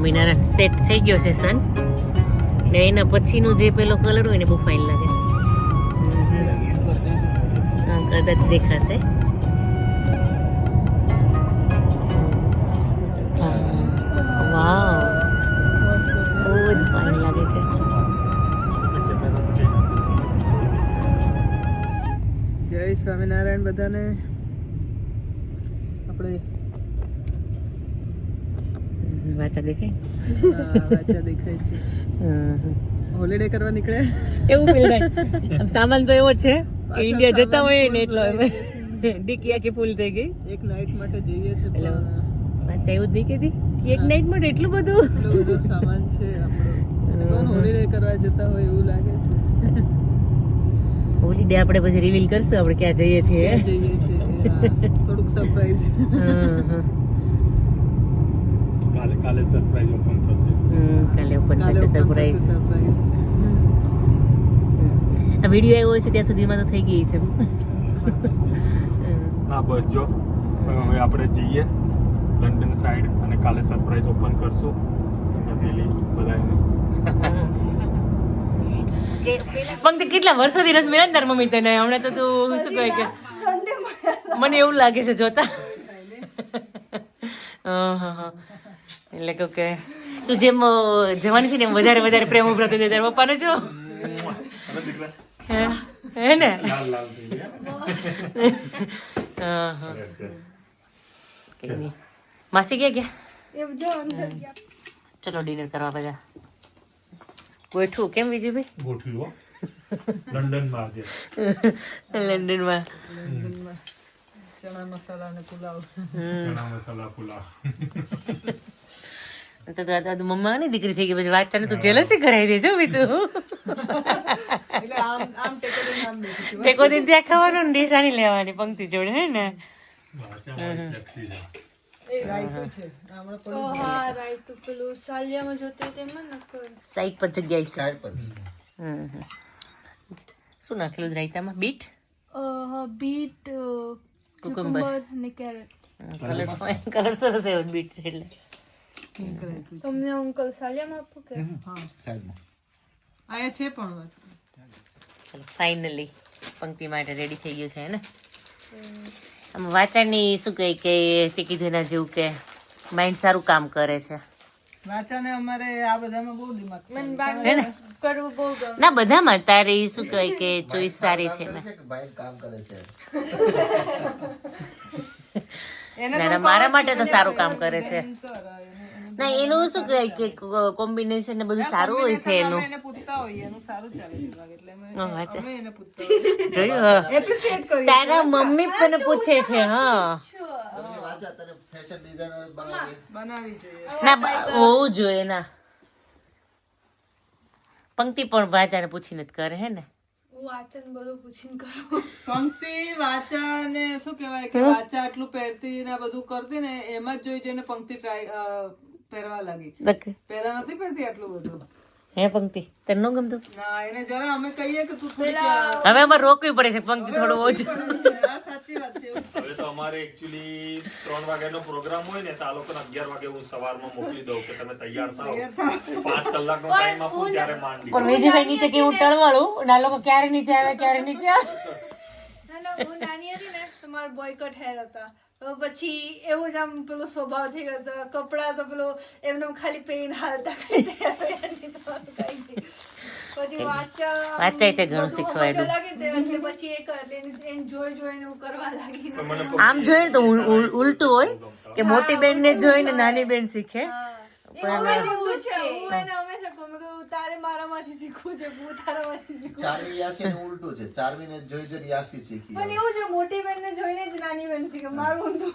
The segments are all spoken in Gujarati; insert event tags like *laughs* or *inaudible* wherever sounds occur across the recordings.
સ્વામિનારાયણ સેટ થઈ ગયો છે સન ને એના પછીનો જે પેલો કલર હોય ને બહુ ફાઇન લાગે. હા કદાચ દેખાશે. વાવ બહુ જ ફાઇન લાગે છે. જય સ્વામિનારાયણ બધાને. આપણે વાચા દેખાય? આ દેખાય છે. હોલિડે કરવા નીકળે? એવું ફીલ થાય. સામાન તો એવો છે કે ઇન્ડિયા જતા હોય ને એટલો અમે ડીકી આખી ફૂલ થઈ ગઈ. એક નાઇટ માટે જઈએ છે એટલે વાચા એવું જ નહીં કે એક નાઇટ માટે એટલું બધું? સામાન છે આપણો. હોલિડે કરવા જતા હોય એવું લાગે છે. હોલીડે આપણે પછી રિવીલ કરશું આપણે ક્યાં જઈએ છીએ. ક્યાં જઈએ છીએ થોડુંક સરપ્રાઈઝ હા હમ. કાલે સરપ્રાઈઝ ઓપન થશે કાલે ઓપન થશે સરપ્રાઈઝ. આ વીડિયો આવ્યો છે ત્યાં સુધીમાં તો થઈ ગઈ છે ના બસ જો હવે આપણે જઈએ લંડન સાઈડ અને કાલે સરપ્રાઈઝ ઓપન કરશું. પેલી બધાને પંક્તિ *laughs* કેટલા વર્ષોથી રજ મળ્યા તાર મમ્મી તને? હમણાં તો તું શું કહે કે? મને એવું લાગે છે જોતા. એટલે કહું કે તું જેમ જવાની છે ને એમ વધારે વધારે પ્રેમ ઉભરાતો જાય તારા પપ્પાને જો. હે? હે ને? લાલ લાલ થઈ ગયા હા, હા. કંઈ નહીં. માસી ગયા ગયા. ચલો ડિનર કરવા બધા. ગોઠવું. કેમ વિજયભાઈ ગોઠવી હો. લંડનમાં આજે. લંડનમાં. લંડનમાં. ચણા મસાલા ને પુલાવ ચણા મસાલા પુલાવ તો તો મમ્માની દીકરી થઈ ગઈ પછી વાંચા તું જેલસી કરાવી દેજો બી તું એટલે આમ આમ ટેકો દિન ત્યાં ખાવાનું ને ડીશ લેવાની પંક્તિ જોડે હે ને સાઈડ પર જગ્યાએ છે હમ, હમ. શું નાખેલું રાયતામાં બીટ બીટ. કુકુંબર. અને કેરેટ. કલર કલર સરસ એવો બીટ છે એટલે. તમને અંકલ સાલિયામ આપો કે? આયા છે પણ ચલો ફાઇનલી પંક્તિ માટે રેડી થઈ ગયું છે ને? આમ વાંચનની શું કહે કે તે કીધું એના જેવું કે માઇન્ડ સારું કામ કરે છે. વાંચાને અમારે આ બધામાં બહુ દિમાગ છે. મને બાંગ્લા કરવું બહુ ના બધામાં તારી શું કહે કે ચોઈસ સારી છે મારા માટે તો સારું કામ કરે છે. ના એનું શું કહે કે કોમ્બિનેશન ને બધું સારું હોય છે એનું. અમે એને પૂછતા હોઈએ એનું સારું ચાલે દિમાગ એટલે અમે હા, વાંચા. અમે એને પૂછતા હોઈએ. જોયું તારા મમ્મી તને પૂછે છે હા. બનાવી જોઈએ. ના હોવું જોઈએ ના. પંક્તિ પણ વાચાને પૂછીને જ કરે હે ને? વાચન બધું પૂછીને કરો. પંક્તિ વાચા ને શું કહેવાય કે વાચા આટલું પહેરતી ને બધું કરતી ને એમાં જ જોઈ જઈને પંક્તિ ટ્રાય પહેરવા લાગી. પહેલા નથી પહેરતી આટલું બધું? હે પંક્તિ? તને ન ગમતું? ના એને જરા અમે કહીએ કે તું હવે અમારે રોકવી પડે છે પંક્તિ થોડું ઓછું આ સાચી વાત છે હવે તો અમારે એકચ્યુઅલી ત્રણ વાગ્યાનો પ્રોગ્રામ હોય ને તો આ લોકોને અગિયાર વાગે હું સવારમાં મોકલી દઉં કે તમે તૈયાર થાઓ. પાંચ કલાકનો ટાઈમ આપું ત્યારે માંડી પણ વિજયભાઈ નીચે કેવું ટળવાળું ના લોકો ક્યારે નીચે આવે ક્યારે નીચે આવે? ના ના હું નાની હતી ને તો મારા બોયકટ હેર હતા. તો પછી એવું જ આમ પેલો સ્વભાવ થઈ ગયો હતો. કપડાં તો પેલો એમને ખાલી પેન હાલતા વાંચા વાંચાય તે ઘણું શીખવાડ્યું. જોઈ જોઈને હું કરવા લાગી. તો આમ જોઈએ ને તો ઉલ- ઉલ- ઉલટું હોય કે મોટી બેન ને જોઈને નાની બેન શીખે. નું ઉલટું છે. ચારમી ને જોઈ જોઈ યાસી શીખી પણ એવું છે મોટી બેન ને જોઈને જ નાની બેન શીખે. મારું ઊંધું.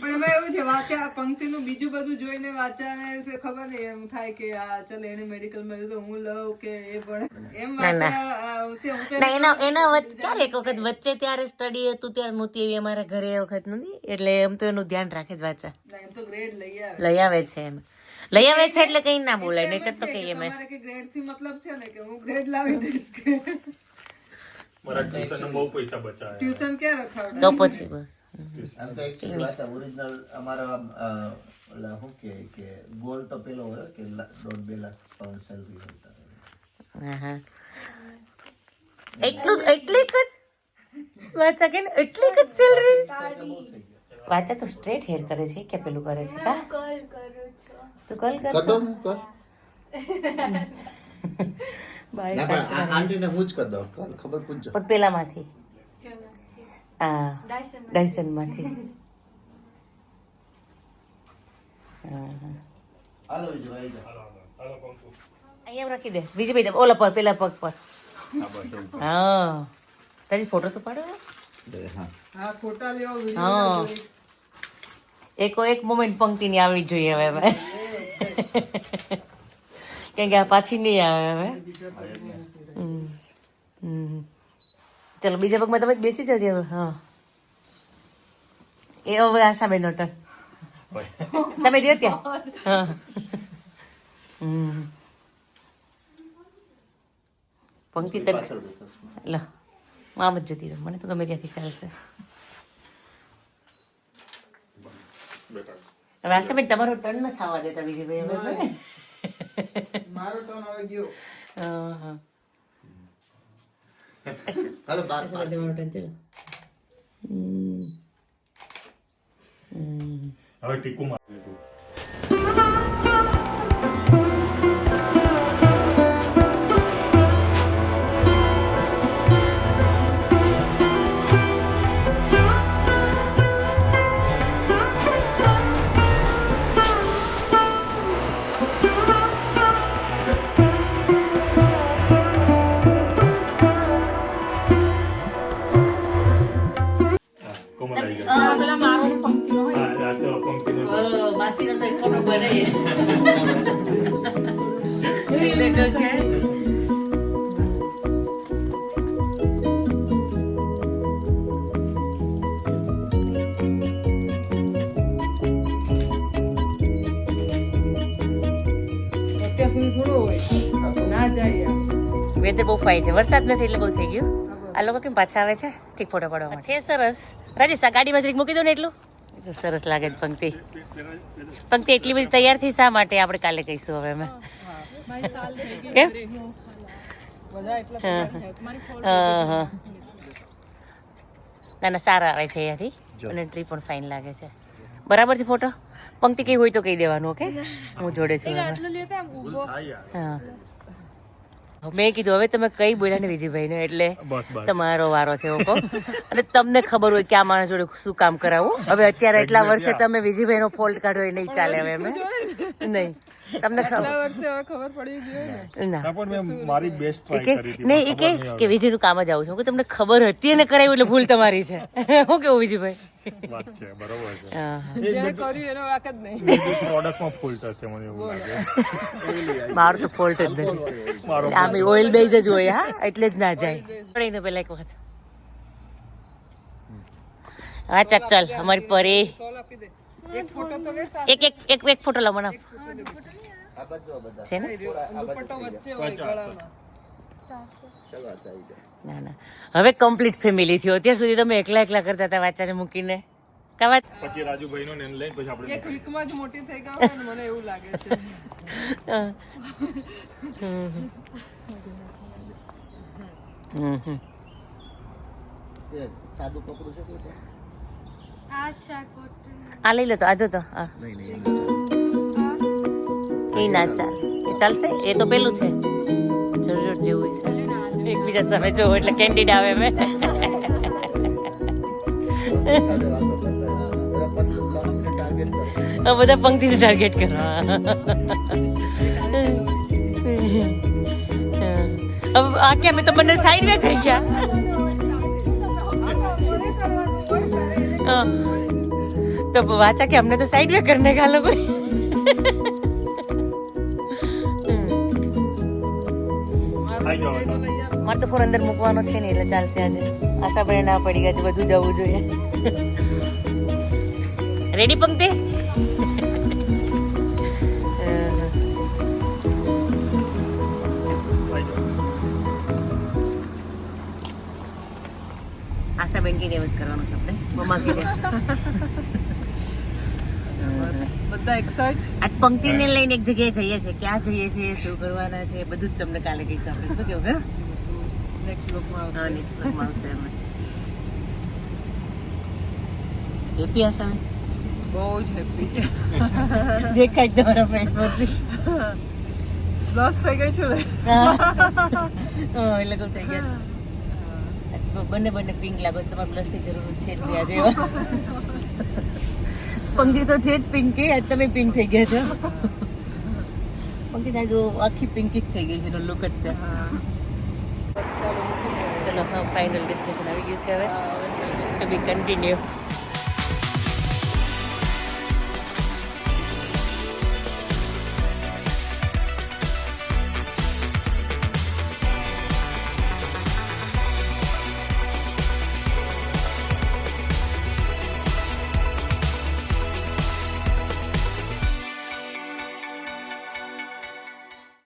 પણ એમાં એવું છે વાચા પંક્તિનું બીજું બધું જોઈને વાચાને છે ખબર નહીં એમ થાય કે આ ચાલ એને મેડિકલમાં તો હું લઉં કે એ પણ. એમ વાચા ના. એના એના વચ્ચે ક્યારેક વખત વચ્ચે ત્યારે સ્ટડી હતું ત્યારે નહોતી એવી અમારા ઘરે એ વખત નથી એટલે એમ તો એનું ધ્યાન રાખે જ વાચા. એમ તો ગ્રેડ લઈ આવે. લઈ આવે છે એમ. લઈ આવે છે એટલે કઈ ના બોલાય નહીં તો કહીએ મેં તમારે કે ગ્રેડથી મતલબ છે ને કે હું ગ્રેડ લાવી દઈશ કે? મારા ટ્યુશન બહુ પૈસા બચાવ્યા ટ્યુશન ક્યાં રખાવ તો પછી બસ. આમ તો એકચ્યુઅલી વાંચા ઓરિજિનલ અમારા ઓલા શું કે કે ગોલ તો પેલો હોય કે લા- દોઢ બે લાખ પાઉન્ડ સેલરી હોય. તારે. આહા. એટલું એટલી જ વાચા કે એટલી જ સેલરી વાચા તો સ્ટ્રેટ હેર કરે છે કે પેલું કરે છે? કા? કલ કરું છું. તું કલ કર કર દો હું કર. *laughs* બાળી ના પણ આ- આંટીને હું જ કર દો ખબર પૂછજો. પણ પેલામાંથી. આ ડાયસનમાંથી *laughs* હાલો વિજયભાઈ જાઓ. અહીંયા રાખી દે. બીજી ભાઈ દે. ઓલા પર પેલા પગ પર. હા તારી ફોટો તો પાડો. હા. ફોટા લેવો હા. એકો એક મોમેન્ટ પંક્તિની આવવી જ જોઈએ હવે હવે કેમ કે આ પાછી નહીં આવે હવે હમ. હમ. ચલો બીજા પગમાં તમે બેસી જતી હવે હા એ હવે આશાબેન નો ટર્ન તમે રહ્યો ત્યાં હા હમ. પંક્તિ તને. લો આમ જ જતી રહો મને તો ગમે ત્યાંથી ચાલશે હવે આશાબેન તમારો ટર્ન ન થવા દેતા બીજી ભાઈ હવે? મારો ટર્ન હવે ગયો હા, હા. હાલો બાર બાર તમારો ચલો. હમ. હમ. હવે ટીકુ માર weather બહુ ફાઈ છે. વરસાદ નથી એટલે બહુ થઈ ગયું. આ લોકો કેમ પાછા આવે છે? ઠીક ફોટો પાડવા છે સરસ. રાજેશ આ ગાડીમાં જરીક મૂકી દો ને એટલું. સરસ લાગે છે પંક્તિ. પંક્તિ એટલી બધી તૈયાર થઈ શા માટે આપણે કાલે કહીશું હવે અમે? કેમ? ના ના સારા આવે છે અહીંયાથી. અને ટ્રી પણ ફાઇન લાગે છે. બરાબર છે ફોટો? પંક્તિ કઈ હોય તો કહી દેવાનું ઓકે? હું જોડે છું હા. મેં કીધું હવે તમે કઈ બોલ્યા ને વિજયભાઈ ને એટલે તમારો વારો છે ઓકો અને તમને ખબર હોય કે આ માણસ જોડે શું કામ કરાવું? હવે અત્યારે એટલા વર્ષે તમે વિજયભાઈ નો ફોલ્ટ કાઢો એ નહીં ચાલે હવે અમે નહીં. તમને ખબર? જોઈએ ના. ના. પણ મેં મારી બેસ્ટ ટ્રાય કરી હતી નહીં કે કે વિજયનું કામ જ આવું છે. કે તમને ખબર હતી અને કરાવ્યું એટલે ભૂલ તમારી છે. *laughs* હું કેવું વિજયભાઈ? વાત છે બરોબર છે. હા. કર્યું એનો વાક જ નહીં. પ્રોડક્ટમાં ફોલ્ટ હશે મને એવું લાગે. મારું તો ફોલ્ટ જ નથી. મારો આમ ઓઇલ બેઝ જ હોય હા? એટલે જ ના જાય. પણ એનો પહેલા એક વાત. હા ચાક ચાલ અમારી પરી. સોલ આપી દે. એક ફોટો તો લે એક એક એક એક ફોટો લાવ મને છે ને? ના ના. હવે કમ્પ્લીટ ફેમિલી થયો. અત્યાર સુધી તમે એકલા એકલા કરતા હતા વાચાને મૂકીને. કા વાત? પછી રાજુભાઈ નો ને લઈને પછી આપણે એક વીકમાં જ મોટી થઈ ગયો મને એવું લાગે છે. હમ હમ. હમ. સાદું કપડું છે કોઈ આ લઈ લો તો આજો તો નહીં. એ ના ચાલે. ચાલશે? એ તો પેલું છે. જરૂર જેવું છે. એકબીજા સામે જોવું એટલે કેન્ડિડ આવે મેં બધા પંક્તિને ટાર્ગેટ કરવા હવે આ કે અમે તો બંને સાઈડ વે થઈ ગયા. તો વાચા કે અમને તો સાઈડ વે કરને કા લોકો. તો. મારે તો ફોન અંદર મૂકવાનો છે ને, એટલે ચાલશે આજે. આશાભાઈ ના પડી ગયા બધું જવું જોઈએ. રેડી પંક્તિ? આશાબેન કીધે એવું જ કરવાનું છે આપણે? મમ્મા કીધે બધા એક્સાઇટ આ પંક્તિને લઈને એક જગ્યાએ જઈએ છે ક્યાં જઈએ છીએ શું કરવાના છે બધું જ તમને કાલે કહીશું આપણે. શું કેવું હે? નેક્સ્ટ બ્લોકમાં આવશે. નેક્સ્ટ બ્લોગમાં આવશે અમે હેપી અમે બહુ જ હેપી દેખાય તમારો ફેસ પરથી. લોસ થઈ ગઈ છું. એટલે હા થઈ ગયા. બંને બંને પિંક લાગો છો. તમારે બ્લશની જરૂર છે ત્યાં નહીં પંક્તિ તો છે જ પિંકી આજ તમે પિંક થઈ ગયા છો. પંખી તો જો આખી પિંકી જ થઈ ગઈ છે લુક જ ત્યાં ચાલો મૂકી દો. ચલો હા ફાઇનલ ડેસ્ટિનેશન આવી ગયું છે હવે. ટુ બી કન્ટિન્યુ